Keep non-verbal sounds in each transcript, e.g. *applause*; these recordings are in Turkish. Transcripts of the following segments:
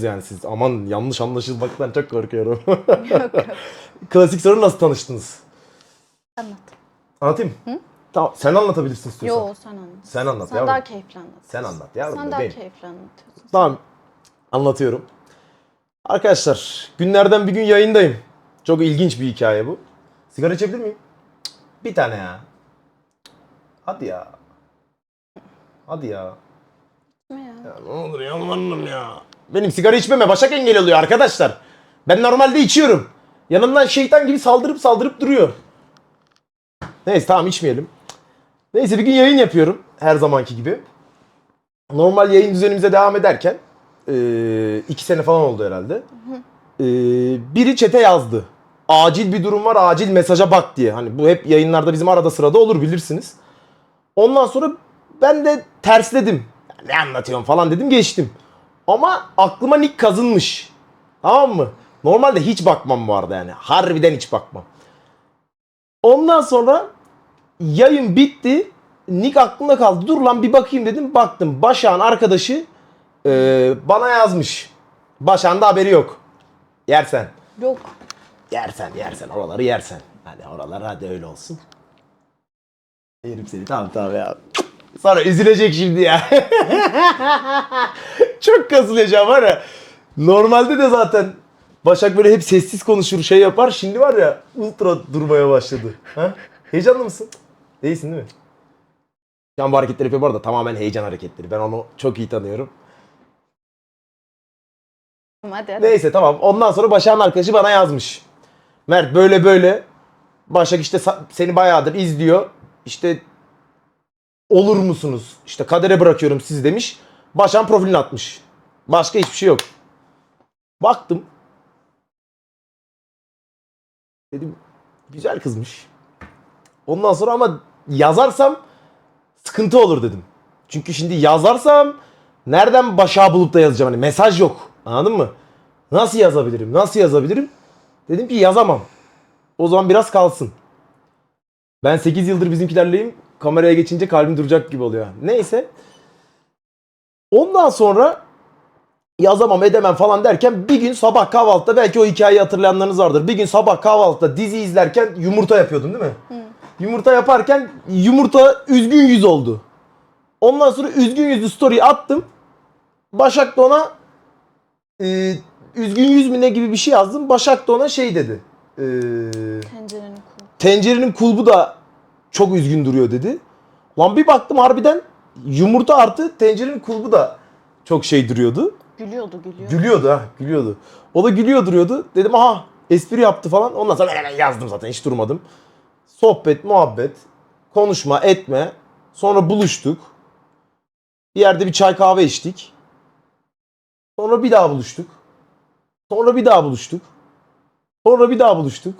yani siz. Aman yanlış anlaşılmaktan çok korkuyorum. *laughs* Yok yok. Klasik soru nasıl tanıştınız? Anlat. Anlatayım mı? Tamam. Sen anlatabilirsin istiyorsan. Yo sen anlat. Sen anlat Sen yavrum. daha keyifli anlat. Sen anlat yavrum. Sen daha bebeğim. keyifli anlatıyorsun. Tamam. Anlatıyorum. Arkadaşlar günlerden bir gün yayındayım. Çok ilginç bir hikaye bu. Sigara içebilir miyim? Cık, Bir tane ya. Hadi ya. Hadi ya. Ne ya? Ya ne olur yalvarırım ya. Benim sigara içmeme başak engel oluyor arkadaşlar. Ben normalde içiyorum. Yanımdan şeytan gibi saldırıp saldırıp duruyor. Neyse tamam içmeyelim. Neyse bir gün yayın yapıyorum. Her zamanki gibi. Normal yayın düzenimize devam ederken iki sene falan oldu herhalde. Biri çete yazdı. Acil bir durum var acil mesaja bak diye. Hani bu hep yayınlarda bizim arada sırada olur bilirsiniz. Ondan sonra ben de tersledim. Ne anlatıyorum falan dedim geçtim. Ama aklıma nick kazınmış. Tamam mı? Normalde hiç bakmam bu arada yani. Harbiden hiç bakmam. Ondan sonra yayın bitti. Nick aklımda kaldı. Dur lan bir bakayım dedim. Baktım. Başak'ın arkadaşı e, bana yazmış. Başak'ın da haberi yok. Yersen. Yok. Yersen yersen oraları yersen. Hadi oralar hadi öyle olsun. Yerim seni tamam tamam ya. Sonra üzülecek şimdi ya. *laughs* Çok kasılacağım var ya. Normalde de zaten Başak böyle hep sessiz konuşur şey yapar. Şimdi var ya ultra durmaya başladı. Ha? Heyecanlı mısın? Değilsin değil mi? Şu an bu hareketleri yapıyor bu arada tamamen heyecan hareketleri. Ben onu çok iyi tanıyorum. Hadi hadi. Neyse tamam. Ondan sonra Başak'ın arkadaşı bana yazmış. Mert böyle böyle. Başak işte seni bayağıdır izliyor. İşte olur musunuz? İşte kadere bırakıyorum sizi demiş. Başak'ın profilini atmış. Başka hiçbir şey yok. Baktım. Dedim güzel kızmış. Ondan sonra ama yazarsam sıkıntı olur dedim. Çünkü şimdi yazarsam nereden Başak'ı bulup da yazacağım? Hani mesaj yok. Anladın mı? Nasıl yazabilirim? Nasıl yazabilirim? Dedim ki yazamam. O zaman biraz kalsın. Ben 8 yıldır bizimkilerleyim. Kameraya geçince kalbim duracak gibi oluyor. Neyse. Ondan sonra yazamam edemem falan derken bir gün sabah kahvaltıda belki o hikayeyi hatırlayanlarınız vardır. Bir gün sabah kahvaltıda dizi izlerken yumurta yapıyordum değil mi? Yumurta yaparken yumurta üzgün yüz oldu. Ondan sonra üzgün yüzlü story attım. Başak da ona e, üzgün yüz mü ne gibi bir şey yazdım. Başak da ona şey dedi. E, Tencerenin kulu. tencerenin kulbu da çok üzgün duruyor dedi. Lan bir baktım harbiden yumurta artı tencerenin kulbu da çok şey duruyordu. Gülüyordu gülüyor. Gülüyordu ha gülüyordu. O da gülüyor duruyordu. Dedim aha espri yaptı falan. Ondan sonra hemen yazdım zaten hiç durmadım. Sohbet, muhabbet, konuşma, etme. Sonra buluştuk. Bir yerde bir çay kahve içtik. Sonra bir daha buluştuk. Sonra bir daha buluştuk. Sonra bir daha buluştuk.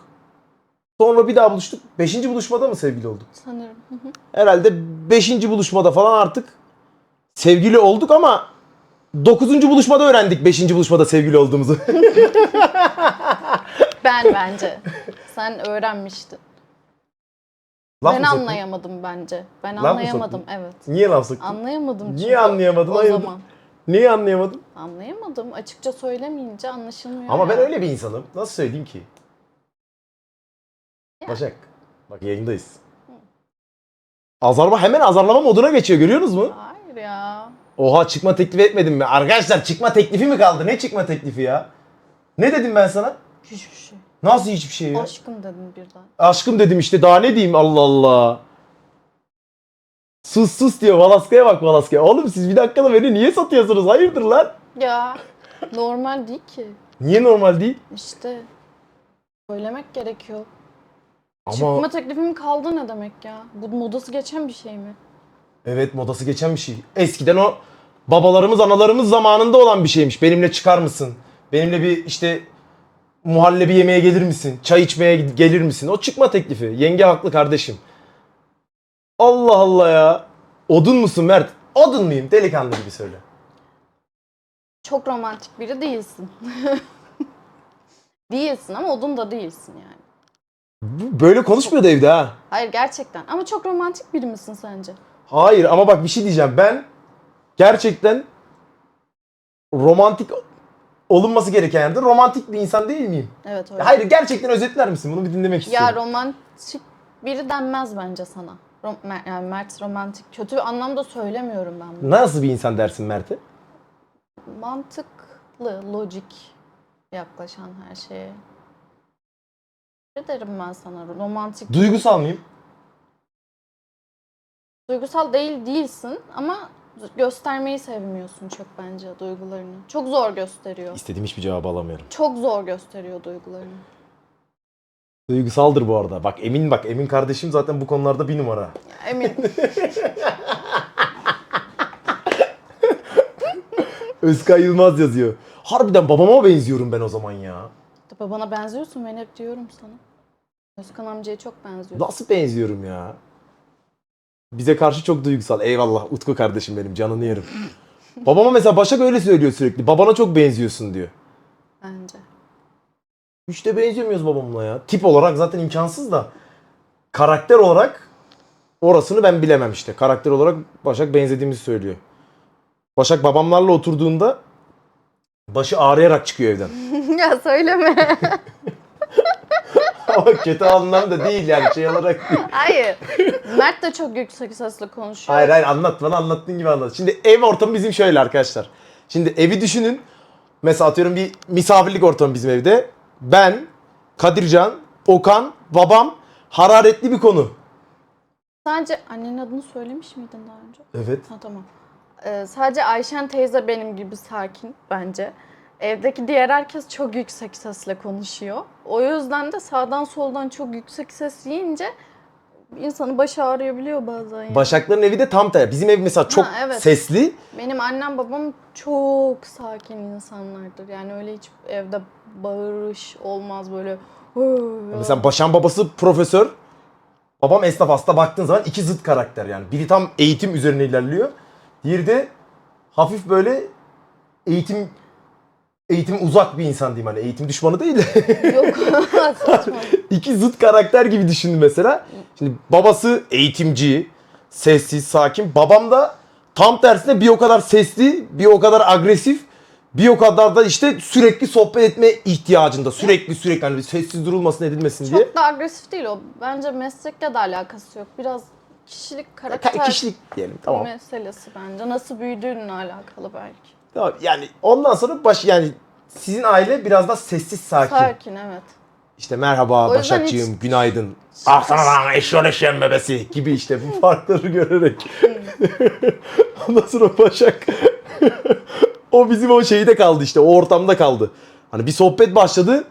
Sonra bir daha buluştuk. Beşinci buluşmada mı sevgili olduk? Sanırım. Hı hı. Herhalde beşinci buluşmada falan artık sevgili olduk ama dokuzuncu buluşmada öğrendik beşinci buluşmada sevgili olduğumuzu. *laughs* ben bence. Sen öğrenmiştin. Laf ben anlayamadım bence. Ben mı anlayamadım evet. Niye laf soktun? Anlayamadım çünkü. Niye anlayamadın? O Hayırdır? zaman. Niye anlayamadın? Anlayamadım. Açıkça söylemeyince anlaşılmıyor. Ama ben ya. öyle bir insanım. Nasıl söyleyeyim ki? Başak. Bak yayındayız. Azarlama hemen azarlama moduna geçiyor görüyorsunuz mu? Hayır ya. Oha çıkma teklifi etmedim mi? Arkadaşlar çıkma teklifi mi kaldı? Ne çıkma teklifi ya? Ne dedim ben sana? Hiçbir şey. Nasıl hiçbir şey ya? Aşkım dedin birden. Aşkım dedim işte daha ne diyeyim Allah Allah. Sus sus diyor Valaska'ya bak Valaska'ya. Oğlum siz bir dakikada beni niye satıyorsunuz? Hayırdır lan? Ya normal değil ki. Niye normal değil? İşte söylemek gerekiyor. Ama Çıkma teklifim kaldı ne demek ya? Bu modası geçen bir şey mi? evet modası geçen bir şey. Eskiden o babalarımız analarımız zamanında olan bir şeymiş. Benimle çıkar mısın? Benimle bir işte muhallebi yemeye gelir misin? Çay içmeye gelir misin? O çıkma teklifi. Yenge haklı kardeşim. Allah Allah ya. Odun musun Mert? Odun muyum? Delikanlı gibi söyle. Çok romantik biri değilsin. *laughs* değilsin ama odun da değilsin yani. Böyle konuşmuyordu evde ha. Hayır gerçekten. Ama çok romantik biri misin sence? Hayır ama bak bir şey diyeceğim. Ben gerçekten romantik olunması gereken yerde romantik bir insan değil miyim? Evet öyle. Hayır gerçekten özetler misin? Bunu bir dinlemek istiyorum. Ya romantik biri denmez bence sana. Rom- Mer- yani Mert romantik. Kötü bir anlamda söylemiyorum ben bunu. Nasıl bir insan dersin Mert'e? Mantıklı, lojik yaklaşan her şeye. Ne derim ben sana? Romantik, Duygusal mıyım? duygusal değil değilsin ama göstermeyi sevmiyorsun çok bence duygularını. Çok zor gösteriyor. İstediğim hiçbir cevabı alamıyorum. Çok zor gösteriyor duygularını. Duygusaldır bu arada. Bak Emin bak Emin kardeşim zaten bu konularda bir numara. Emin. *laughs* Özkay Yılmaz yazıyor. Harbiden babama benziyorum ben o zaman ya. Babana benziyorsun ben hep diyorum sana. Özkan amcaya çok benziyorsun. Nasıl benziyorum ya? Bize karşı çok duygusal. Eyvallah Utku kardeşim benim canını yerim. *laughs* Babama mesela Başak öyle söylüyor sürekli. Babana çok benziyorsun diyor. Bence. Hiç de benzemiyoruz babamla ya. Tip olarak zaten imkansız da. Karakter olarak orasını ben bilemem işte. Karakter olarak Başak benzediğimizi söylüyor. Başak babamlarla oturduğunda başı ağrıyarak çıkıyor evden. *laughs* ya söyleme. *laughs* Ama kötü anlamda değil yani şey olarak değil. Hayır. Mert de çok yüksek sesle konuşuyor. Hayır hayır anlat bana anlattığın gibi anlat. Şimdi ev ortamı bizim şöyle arkadaşlar. Şimdi evi düşünün. Mesela atıyorum bir misafirlik ortamı bizim evde. Ben, Kadircan, Okan, babam hararetli bir konu. Sadece annenin adını söylemiş miydin daha önce? Evet. Ha tamam. Ee, sadece Ayşen teyze benim gibi sakin bence. Evdeki diğer herkes çok yüksek sesle konuşuyor. O yüzden de sağdan soldan çok yüksek ses yiyince insanın başı ağrıyabiliyor bazen. Yani. Başakların evi de tam tersi. Bizim ev mesela çok Ha, evet. sesli. Benim annem babam çok sakin insanlardır. Yani öyle hiç evde bağırış olmaz böyle. Mesela Başan babası profesör. Babam esnaf hasta baktığın zaman iki zıt karakter yani. Biri tam eğitim üzerine ilerliyor. Diğeri de hafif böyle eğitim eğitim uzak bir insan diyeyim hani eğitim düşmanı değil de *laughs* Yok *laughs* saçma. iki zıt karakter gibi düşündüm mesela. Şimdi babası eğitimci, sessiz, sakin. Babam da tam tersine bir o kadar sesli, bir o kadar agresif, bir o kadar da işte sürekli sohbet etme ihtiyacında. Sürekli sürekli hani bir sessiz durulmasın edilmesin diye. Çok da agresif değil o. Bence meslekle de alakası yok. Biraz kişilik, karakter Ka- Kişilik diyelim tamam. meselesi bence. Nasıl büyüdüğünle alakalı belki. Tamam yani ondan sonra baş yani sizin aile biraz daha sessiz sakin. Sakin evet. İşte merhaba O yüzden Başakçığım günaydın. Ah sana lan eşyon eşeğin bebesi gibi işte bu farkları görerek. *laughs* ondan sonra Başak *laughs* o bizim o şeyde kaldı işte o ortamda kaldı. Hani bir sohbet başladı.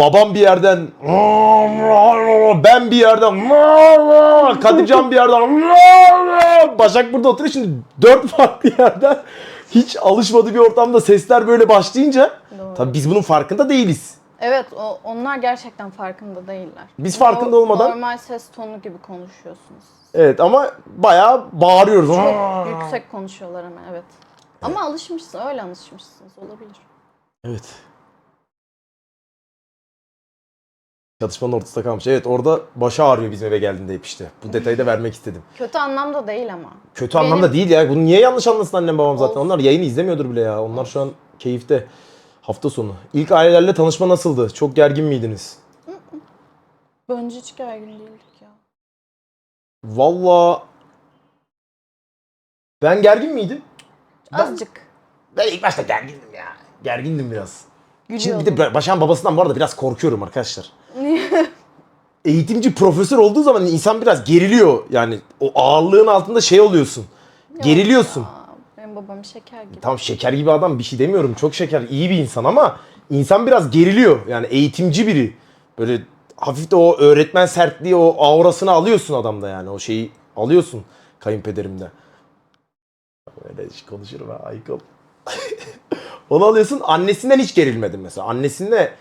Babam bir yerden *laughs* ben bir yerden Kadircan bir yerden Başak burada oturuyor şimdi dört farklı yerden hiç alışmadığı bir ortamda sesler böyle başlayınca Doğru. tabii biz bunun farkında değiliz. Evet o, onlar gerçekten farkında değiller. Biz farkında olmadan- Normal ses tonu gibi konuşuyorsunuz. Evet ama bayağı bağırıyoruz. Çok yüksek konuşuyorlar ama evet. Ama alışmışsın, öyle alışmışsınız olabilir. Evet. Çatışmanın ortasında kalmış. Evet orada başı ağrıyor bizim eve geldiğinde hep işte. Bu detayı da vermek istedim. Kötü anlamda değil ama. Kötü Benim- anlamda değil ya. Bunu niye yanlış anlasın annem babam zaten. Olsun. Onlar yayını izlemiyordur bile ya. Onlar şu an keyifte. Hafta sonu. İlk ailelerle tanışma nasıldı? Çok gergin miydiniz? Bence hiç gergin değildik ya. Valla ben gergin miydim? Ben- Azıcık. Ben ilk başta gergindim ya. Gergindim biraz. Şimdi bir de Başak'ın babasından bu arada biraz korkuyorum arkadaşlar. *laughs* Eğitimci profesör olduğu zaman insan biraz geriliyor. Yani o ağırlığın altında şey oluyorsun. Geriliyorsun. Benim babam şeker gibi. Tamam şeker gibi adam bir şey demiyorum. Çok şeker, iyi bir insan ama insan biraz geriliyor. Yani eğitimci biri. Böyle hafif de o öğretmen sertliği, o aurasını alıyorsun adamda yani. O şeyi alıyorsun kayınpederimde. Öyle konuşurum ha Aykol. *laughs* Onu alıyorsun. Annesinden hiç gerilmedim mesela. Annesinde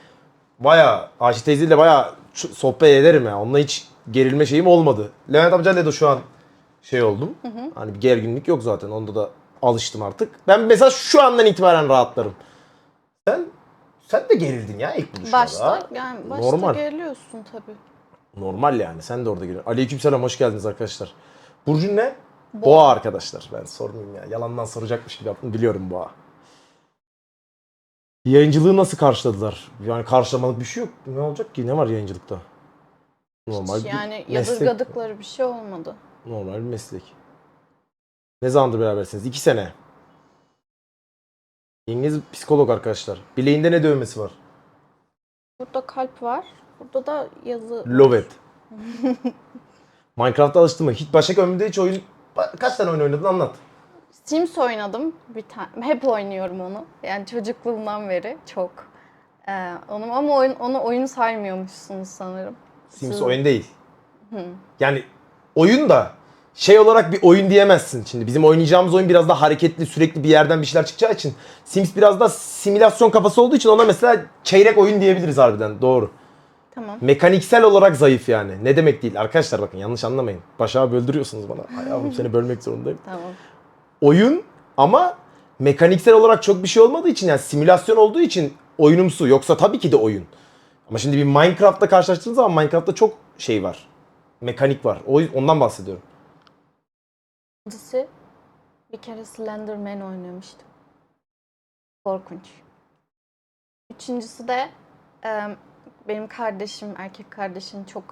baya Ayşe teyzeyle baya sohbet ederim ya. Onunla hiç gerilme şeyim olmadı. Levent amcayla da şu an şey oldum. Hani bir gerginlik yok zaten. Onda da alıştım artık. Ben mesela şu andan itibaren rahatlarım. Sen sen de gerildin ya ilk buluşmada. Başta yani başta Normal. geriliyorsun tabii. Normal yani. Sen de orada giriyorsun. Aleykümselam hoş geldiniz arkadaşlar. Burcun ne? Boğa arkadaşlar. Ben sormayayım ya. Yalandan soracakmış gibi yaptım. Biliyorum boğa. Yayıncılığı nasıl karşıladılar? Yani karşılamalık bir şey yok. Ne olacak ki? Ne var yayıncılıkta? Normal Hiç bir yani meslek. yadırgadıkları bir şey olmadı. Normal bir meslek. Ne zamandır berabersiniz? İki sene. Yengeniz psikolog arkadaşlar. Bileğinde ne dövmesi var? Burada kalp var. Burada da yazı. Lovet. *laughs* Minecraft'a alıştın mı? Hiç başka ömrümde hiç oyun... Kaç tane oyun oynadın anlat. Sims oynadım bir tane. Hep oynuyorum onu. Yani çocukluğumdan beri çok. Ee, onu ama oyun, onu oyun saymıyormuşsunuz sanırım. Sims Siz- oyun değil. Yani oyun da şey olarak bir oyun diyemezsin. Şimdi bizim oynayacağımız oyun biraz daha hareketli, sürekli bir yerden bir şeyler çıkacağı için Sims biraz da simülasyon kafası olduğu için ona mesela çeyrek oyun diyebiliriz harbiden. Doğru. Tamam. Mekaniksel olarak zayıf yani. Ne demek değil. Arkadaşlar bakın yanlış anlamayın. Başa böldürüyorsunuz bana. Ay yavrum seni bölmek zorundayım. Tamam. Oyun ama mekaniksel olarak çok bir şey olmadığı için yani simülasyon olduğu için oyunumsu. Yoksa tabii ki de oyun. Ama şimdi bir Minecraft'la karşılaştığınız zaman Minecraft'ta çok şey var. Mekanik var. O ondan bahsediyorum. İkincisi bir kere Slenderman oynamıştım. Korkunç. Üçüncüsü de e, benim kardeşim, erkek kardeşim çok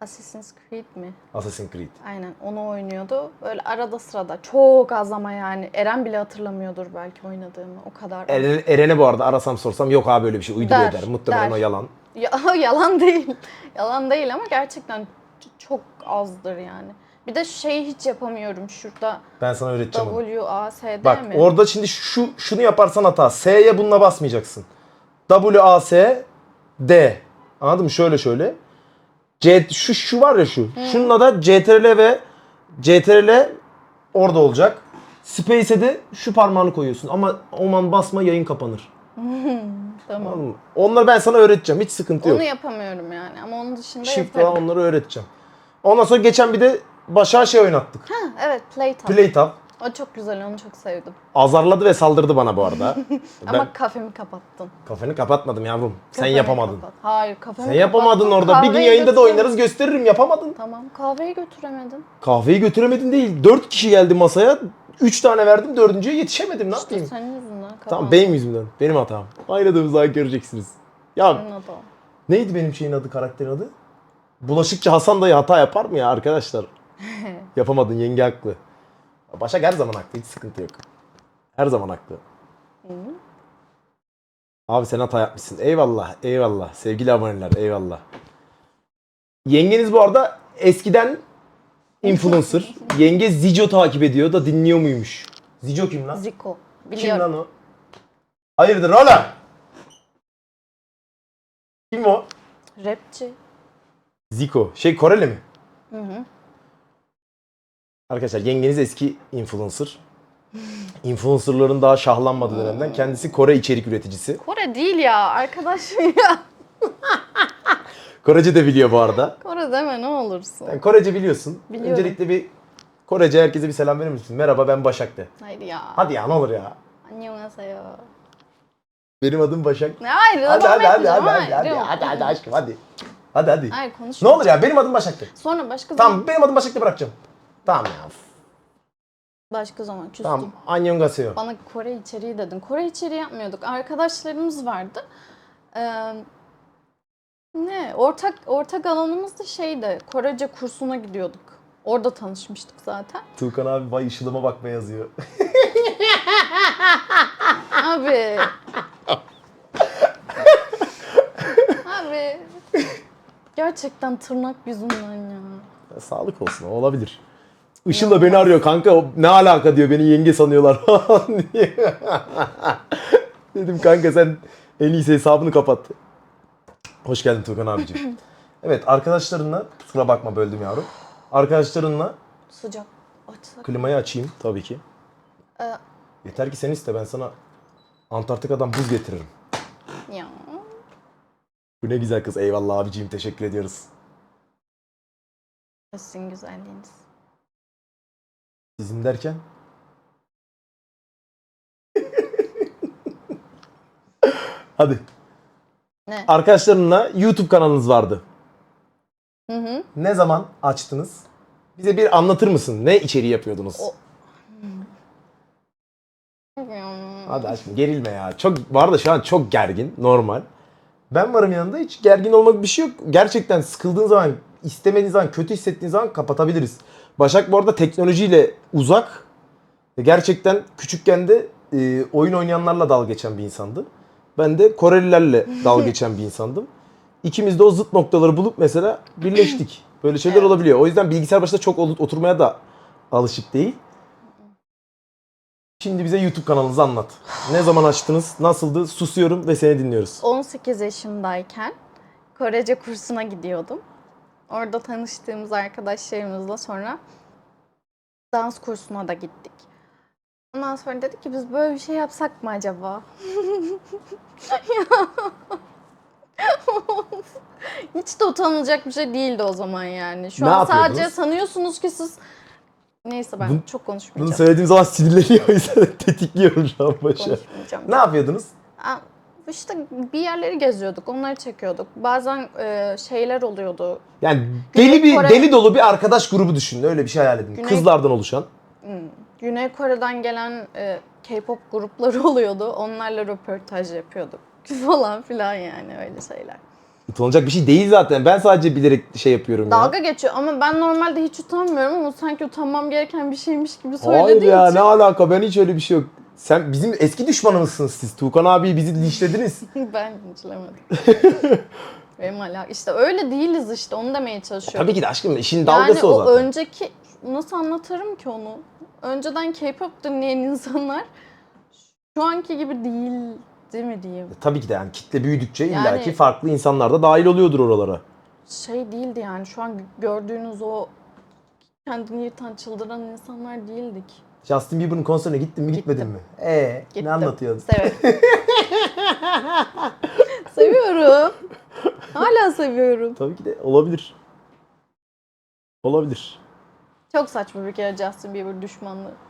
Assassin's Creed mi? Assassin's Creed. Aynen onu oynuyordu. Böyle arada sırada çok az ama yani Eren bile hatırlamıyordur belki oynadığımı. O kadar. Eren- Eren'e bu arada arasam sorsam yok abi böyle bir şey uyduruyor Der, der. Muhtemelen der. o yalan. Ya, *laughs* yalan değil. Yalan değil ama gerçekten çok azdır yani. Bir de şeyi hiç yapamıyorum şurada. Ben sana öğreteceğim. W, A, S, D Bak mi? orada şimdi şu şunu yaparsan hata. S'ye bununla basmayacaksın. W A S D. Anladın mı? Şöyle şöyle. C şu şu var ya şu. Şununla da CTRL ve CTRL orada olacak. Space'e de şu parmağını koyuyorsun ama aman basma yayın kapanır. *laughs* Tamam. Anladın mı? Onları ben sana öğreteceğim. Hiç sıkıntı yok. Onu yapamıyorum yani ama onun dışında Shift yaparım. falan onları öğreteceğim. Ondan sonra geçen bir de başa şey oynattık. Ha, evet Playtime. Playtime. O çok güzel onu çok sevdim. Azarladı ve saldırdı bana bu arada. *laughs* Ama ben kafemi kapattın. kafeni kapatmadım yavrum. Sen Kafemi yapamadın. kapat. Hayır kafemi Sen yapamadın kapattın. orada. Bir gün Kahveyi yayında da oynarız gösteririm yapamadın. Tamam kahveyi götüremedin. Kahveyi götüremedin değil. Dört kişi geldi masaya. Üç tane verdim dördüncüye yetişemedim ne İşte yapayım? senin yüzünden kapandı. Tamam benim yüzümden. Benim hatam. Ayrıldığımız zaman göreceksiniz. Ya Senin neydi benim şeyin adı karakterin adı? Bulaşıkçı Hasan dayı hata yapar mı ya arkadaşlar? *laughs* Yapamadın yenge haklı. Başak her zaman haklı hiç sıkıntı yok. Her zaman haklı. Abi sen hata yapmışsın. Eyvallah, eyvallah. Sevgili aboneler, eyvallah. Yengeniz bu arada eskiden influencer. Yenge Zico takip ediyor da dinliyor muymuş? Zico kim lan? Zico. Kim Biliyorum. lan o? Hayırdır oğlum? Kim o? Rapçi. Zico. Şey Koreli mi? Hı hı. Arkadaşlar yengeniz eski influencer. Influencerların daha şahlanmadığı dönemden kendisi Kore içerik üreticisi. Kore değil ya arkadaşım ya. *laughs* Korece de biliyor bu arada. Kore deme ne olursun. Sen Korece biliyorsun. Biliyorum. Öncelikle bir Korece herkese bir selam verir misin? Merhaba ben Başak de. Hayır ya. Hadi ya ne olur ya. Annyeonghaseyo. Benim adım Başak. Ne hayır Hadi hadi hadi hadi hadi hadi hadi hadi aşkım hadi. Hadi hadi. Hayır konuşma. Ne olur ya benim adım Başak de. Sonra başka zaman. Tamam benim adım Başak de bırakacağım. Tamam ya. Başka zaman küstüm. Tamam. Annyeonghaseyo. Bana Kore içeriği dedin. Kore içeriği yapmıyorduk. Arkadaşlarımız vardı. Ee, ne? Ortak ortak alanımız da şeydi. Korece kursuna gidiyorduk. Orada tanışmıştık zaten. Tuğkan abi vay ışılıma bakma yazıyor. *laughs* Abi. Abi. Gerçekten tırnak yüzünden ya. Ya, Sağlık olsun o olabilir. Işıl da beni arıyor kanka ne alaka diyor beni yenge sanıyorlar *laughs* diye. Dedim kanka sen en iyisi hesabını kapat. Hoş geldin Tuğkan abicim. *laughs* evet arkadaşlarınla kusura bakma böldüm yavrum. Arkadaşlarınla Sıcak. Açsak. klimayı açayım tabii ki. Ee, Yeter ki sen iste ben sana Antarktika'dan buz getiririm. ya. Bu ne güzel kız eyvallah abiciğim teşekkür ediyoruz. Sizin güzelliğiniz. Sizin derken? *laughs* Hadi. Ne? Arkadaşlarınla YouTube kanalınız vardı. Hı hı. Ne zaman açtınız? Bize bir anlatır mısın? Ne içeriği yapıyordunuz? O- Hadi aşkım gerilme ya. Çok bu arada şu an çok gergin normal. Ben varım yanında hiç gergin olmak bir şey yok. Gerçekten sıkıldığın zaman, istemediğin zaman, kötü hissettiğin zaman kapatabiliriz. Başak bu arada teknolojiyle uzak. Gerçekten küçükken de e, oyun oynayanlarla dalga geçen bir insandı. Ben de Korelilerle dalga *laughs* geçen bir insandım. İkimiz de o zıt noktaları bulup mesela birleştik. Böyle şeyler Evet. olabiliyor. O yüzden bilgisayar başında çok oturmaya da alışık değil. Şimdi bize YouTube kanalınızı anlat. Ne zaman açtınız? Nasıldı? Susuyorum ve seni dinliyoruz. 18 yaşındayken Korece kursuna gidiyordum. Orada tanıştığımız arkadaşlarımızla sonra dans kursuna da gittik. Ondan sonra dedik ki biz böyle bir şey yapsak mı acaba? *laughs* Hiç de utanılacak bir şey değildi o zaman yani. Şu Ne an yapıyordunuz? sadece sanıyorsunuz ki siz... Neyse ben Bunu- çok Bunu konuşmayacağım. söylediğim zaman sinirleniyor o *laughs* yüzden tetikliyorum şu an başa. konuşmayacağım. Ne yapıyordunuz? Aa, İşte bir yerleri geziyorduk, onları çekiyorduk. Bazen e, şeyler oluyordu. Yani deli bir Kore- deli dolu bir arkadaş grubu düşünün. Öyle bir şey hayal edin. Güney- Kızlardan oluşan. Güney Kore'den gelen e, K-pop grupları *laughs* oluyordu. Onlarla röportaj yapıyorduk *laughs* falan filan yani öyle şeyler. Utanılacak bir şey değil zaten. Ben sadece bilerek şey yapıyorum ya. Dalga geçiyor ama ben normalde hiç utanmıyorum ama sanki utanmam gereken bir şeymiş gibi söylediği Hayır ya için ne alaka ben hiç öyle bir şey yok. Sen bizim eski düşmanımızsınız siz. Tuğkan abi bizi linçlediniz. *laughs* ben linçlemedim. Benim hala işte öyle değiliz işte onu demeye çalışıyorum. Tabii ki de aşkım işin yani dalgası o o zaten. önceki nasıl anlatırım ki onu? Önceden K-pop dinleyen insanlar şu anki gibi değil değil mi diyeyim? Tabii ki de yani kitle büyüdükçe Yani- illaki farklı insanlar da dahil oluyordur oralara. Şey değildi yani şu an gördüğünüz o kendini yırtan çıldıran insanlar değildik. Justin Bieber'ın konserine gittin mi gitmedin mi? Ee, Gittim. ne anlatıyordun? Severim. *laughs* *laughs* seviyorum. Hala seviyorum. Tabii ki de olabilir. Olabilir. Çok saçma bir kere Justin Bieber düşmanlığı.